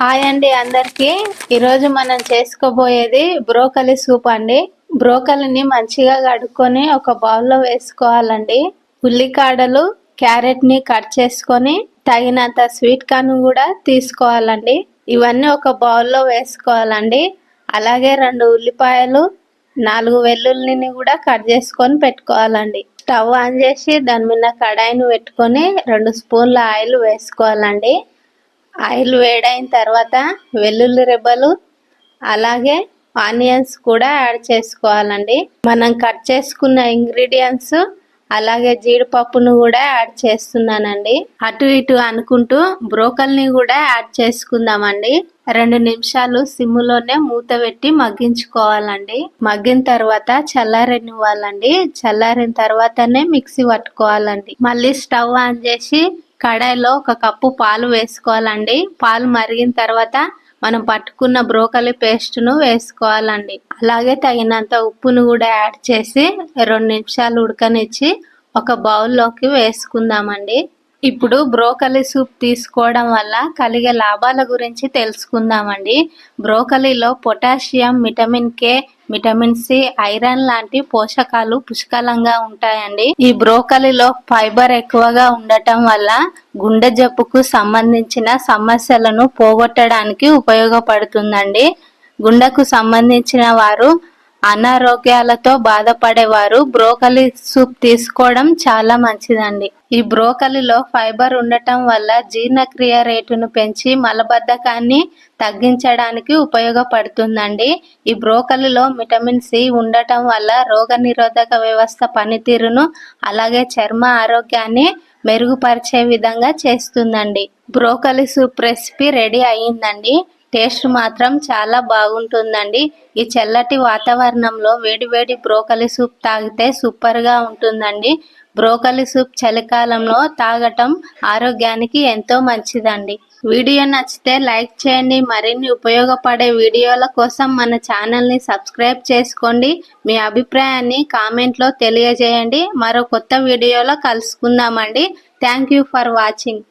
Hi అండి అందరికి. ఈరోజు మనం చేసుకోబోయేది బ్రోకలి సూప్ అండి. బ్రోకలిని మంచిగా కడుక్కొని ఒక బౌల్లో వేసుకోవాలండి. ఉల్లికాడలు క్యారెట్ని కట్ చేసుకొని తగినంత స్వీట్ కార్న్ కూడా తీసుకోవాలండి. ఇవన్నీ ఒక బౌల్లో వేసుకోవాలండి. అలాగే రెండు ఉల్లిపాయలు నాలుగు వెల్లుల్లిని కూడా కట్ చేసుకొని పెట్టుకోవాలండి. స్టవ్ ఆన్ చేసి దాని మీద కడాయిని పెట్టుకొని రెండు స్పూన్ల ఆయిల్ వేసుకోవాలండి. ఆయిల్ వేడైన తర్వాత వెల్లుల్లి రెబ్బలు అలాగే ఆనియన్స్ కూడా యాడ్ చేసుకోవాలండి. మనం కట్ చేసుకున్న ఇంగ్రీడియంట్స్ అలాగే జీడిపప్పును కూడా యాడ్ చేస్తున్నానండి. అటు ఇటు అనుకుంటూ బ్రోకల్ని కూడా యాడ్ చేసుకుందామండి. రెండు నిమిషాలు సిమ్లోనే మూత పెట్టి మగ్గించుకోవాలండి. మగ్గిన తర్వాత చల్లారనివ్వాలండి. చల్లారిన తర్వాతనే మిక్సీ పట్టుకోవాలండి. మళ్ళీ స్టవ్ ఆన్ చేసి కడాయిలో ఒక కప్పు పాలు వేసుకోవాలండి. పాలు మరిగిన తర్వాత మనం పట్టుకున్న బ్రోకలి పేస్ట్ను వేసుకోవాలండి. అలాగే తగినంత ఉప్పును కూడా యాడ్ చేసి రెండు నిమిషాలు ఉడకనిచ్చి ఒక బౌల్లోకి వేసుకుందామండి. ఇప్పుడు బ్రోకలీ సూప్ తీసుకోవడం వల్ల కలిగే లాభాల గురించి తెలుసుకుందామండి. బ్రోకలీలో potassium vitamin K vitamin C iron లాంటి పోషకాలు పుష్కలంగా ఉంటాయండి. ఈ బ్రోకలీలో ఫైబర్ ఎక్కువగా ఉండటం వల్ల గుండె జబ్బుకు సంబంధించిన సమస్యలను పోగొట్టడానికి ఉపయోగపడుతుందండి. గుండెకు సంబంధించిన వారు అనారోగ్యాలతో బాధపడేవారు బ్రోకలి సూప్ తీసుకోవడం చాలా మంచిదండి. ఈ బ్రోకలిలో ఫైబర్ ఉండటం వల్ల జీర్ణక్రియ రేటును పెంచి మలబద్ధకాన్ని తగ్గించడానికి ఉపయోగపడుతుందండి. ఈ బ్రోకలిలో విటమిన్ సి ఉండటం వల్ల రోగనిరోధక వ్యవస్థ పనితీరును అలాగే చర్మ ఆరోగ్యాన్ని మెరుగుపరిచే విధంగా చేస్తుందండి. బ్రోకలి సూప్ రెసిపీ రెడీ అయ్యిందండి. టేస్ట్ మాత్రం చాలా బాగుంటుందండి. ఈ చల్లటి వాతావరణంలో వేడివేడి బ్రోకలి సూప్ తాగితే సూపర్గా ఉంటుందండి. బ్రోకలి సూప్ చలికాలంలో తాగటం ఆరోగ్యానికి ఎంతో మంచిదండి. వీడియో నచ్చితే లైక్ చేయండి. మరిన్ని ఉపయోగపడే వీడియోల కోసం మన ఛానల్ని సబ్స్క్రైబ్ చేసుకోండి. మీ అభిప్రాయాన్ని కామెంట్లో తెలియజేయండి. మరో కొత్త వీడియోలో కలుసుకుందామండి. Thank you for watching